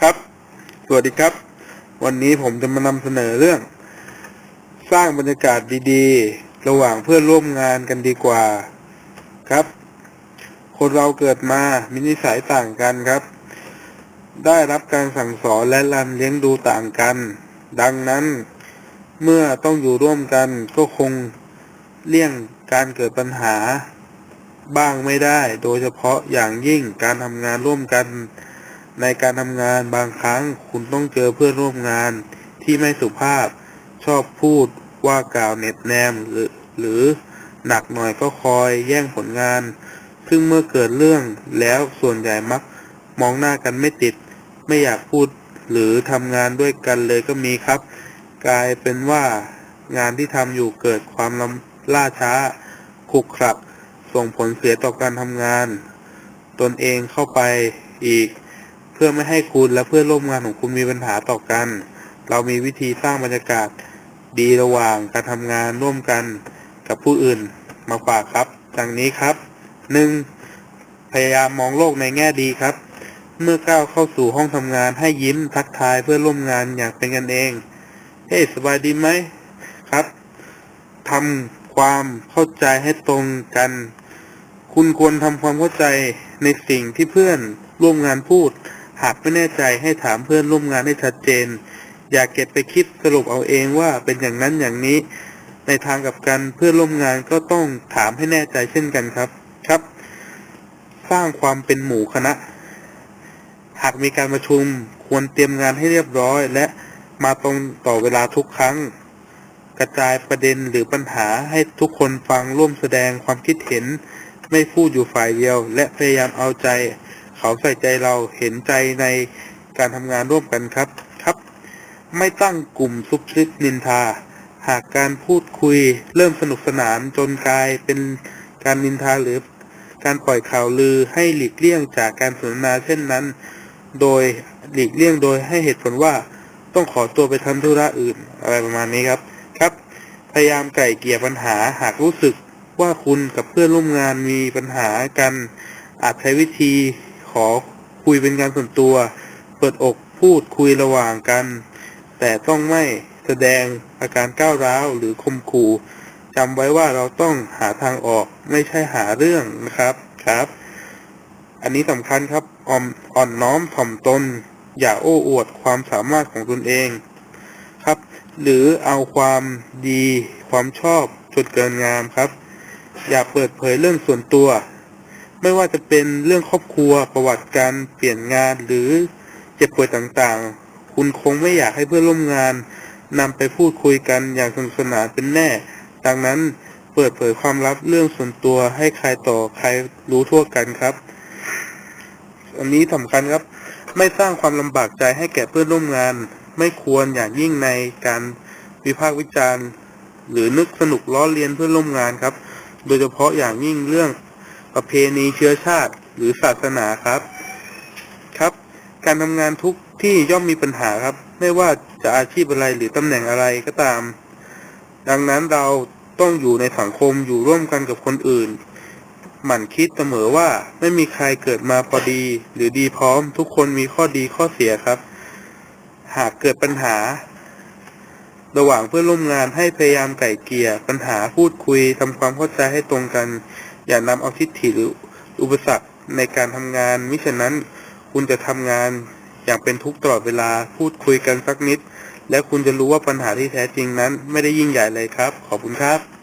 ครับ สวัสดีครับ วันนี้ผมจะมานำเสนอเรื่อง สร้างบรรยากาศดีๆ ระหว่างเพื่อนร่วมงานกันดีกว่าครับ คนเราเกิดมามีนิสัยต่างกันครับ ได้รับการสั่งสอนและรันเลี้ยงดูต่างกัน ดังนั้น เมื่อต้องอยู่ร่วมกันก็คงเลี่ยงการเกิดปัญหาบ้างไม่ได้ โดยเฉพาะอย่างยิ่งการทำงานร่วมกัน ในการทำงานบางครั้งคุณต้องเจอเพื่อนร่วมงานที่ไม่สุภาพ ชอบพูดว่ากล่าวเน็บแนมหรือหรือหนักหน่อยก็คอยแย่งผลงาน ซึ่งเมื่อเกิดเรื่องแล้วส่วนใหญ่มักมองหน้ากันไม่ติด ไม่อยากพูดหรือทำงานด้วยกันเลยก็มีครับ กลายเป็นว่างานที่ทำอยู่เกิดความล,ล่าช้าขลุกขลักส่งผลเสียต่อการทำงาน ตนเองเข้าไปอีก พื่อไม่ให้คุณและเพื่อนร่วมงานของคุณมีปัญหาต่อกัน เรามีวิธีสร้างบรรยากาศดีระหว่างการทำงานร่วมกันกับผู้อื่นมาฝากครับ ดังนี้ครับ 1. พยายามมองโลกในแง่ดีครับ เมื่อก้าวเข้าสู่ห้องทำงานให้ยิ้มทักทายเพื่อร่วมงานอย่างเป็นกันเอง เฮ้สบายดีไหมครับทำความเข้าใจให้ตรงกัน คุณควรทำความเข้าใจในสิ่งที่เพื่อนร่วมงานพูด หากไม่แน่ใจให้ถามเพื่อนร่วมงานให้ชัดเจน อย่าเก็บไปคิดสรุปเอาเองว่าเป็นอย่างนั้นอย่างนี้ ในทางกับกันเพื่อนร่วมงานก็ต้องถามให้แน่ใจเช่นกันครับครับ สร้างความเป็นหมู่คณะ หากมีการประชุมควรเตรียมงานให้เรียบร้อย และมาตรงต่อเวลาทุกครั้ง กระจายประเด็นหรือปัญหาให้ทุกคนฟังร่วมแสดงความคิดเห็น ไม่พูดอยู่ฝ่ายเดียว และพยายามเอาใจ เขาใส่ใจเราเห็นใจในการทำงานร่วมกันครับครับ ไม่ตั้งกลุ่มซุบซิบนินทา หากการพูดคุยเริ่มสนุกสนานจนกลายเป็นการนินทาหรือการปล่อยข่าวลือให้หลีกเลี่ยงจากการสนทนาเช่นนั้น โดยหลีกเลี่ยงโดยให้เหตุผลว่าต้องขอตัวไปทำธุระอื่นอะไรประมาณนี้ครับครับ พยายามไก่เกี่ยปัญหาหากรู้สึกว่าคุณกับเพื่อนร่วมงานมีปัญหากัน อาจใช้วิธี อคุยเป็นการส่วนตัว เปิดอกพูดคุยระหว่างกัน แต่ต้องไม่แสดงอาการก้าวร้าวหรือข่มขู่จำไว้ว่าเราต้องหาทางออกไม่ใช่หาเรื่องนะครับครับ อันนี้สำคัญครับอ่อมอ่อนน้อมถ่อมตน อย่าโอ้อวดความสามารถของตนเองครับ หรือเอาความดีความชอบจนเกินงามครับ อย่าเปิดเผยเรื่องส่วนตัว ไม่ว่าจะเป็นเรื่องครอบครัวประวัติการเปลี่ยนงานหรือเจ็บป่วยต่างๆ คุณคงไม่อยากให้เพื่อนร่วมงานนำไปพูดคุยกันอย่างสนุกสนานเป็นแน่ ดังนั้นเปิดเผยความลับเรื่องส่วนตัวให้ใครต่อใครรู้ทั่วกันครับ อันนี้สำคัญครับ ไม่สร้างความลำบากใจให้แก่เพื่อนร่วมงาน ไม่ควรอย่างยิ่งในการวิพากษ์วิจารณ์ หรือนึกสนุกล้อเลียนเพื่อนร่วมงานครับ โดยเฉพาะอย่างยิ่งเรื่อง ประเพณีเชื้อชาติหรือศาสนาครับครับ การทำงานทุกที่ย่อมมีปัญหาครับ ไม่ว่าจะอาชีพอะไรหรือตำแหน่งอะไรก็ตาม ดังนั้นเราต้องอยู่ในสังคมอยู่ร่วมกันกับคนอื่น หมั่นคิดเสมอว่าไม่มีใครเกิดมาพอดี หรือดีพร้อม ทุกคนมีข้อดีข้อเสียครับ หากเกิดปัญหา ระหว่างเพื่อนร่วมงานให้พยายามไก่เกลี่ยปัญหาพูดคุยทำความเข้าใจให้ตรงกัน อย่านำเอาทิฏฐิหรืออุปสรรคในการทำงาน มิฉะนั้นคุณจะทำงานอย่างเป็นทุกข์ตลอดเวลาพูดคุยกันสักนิด และคุณจะรู้ว่าปัญหาที่แท้จริงนั้น ไม่ได้ยิ่งใหญ่เลยครับ ขอบคุณครับ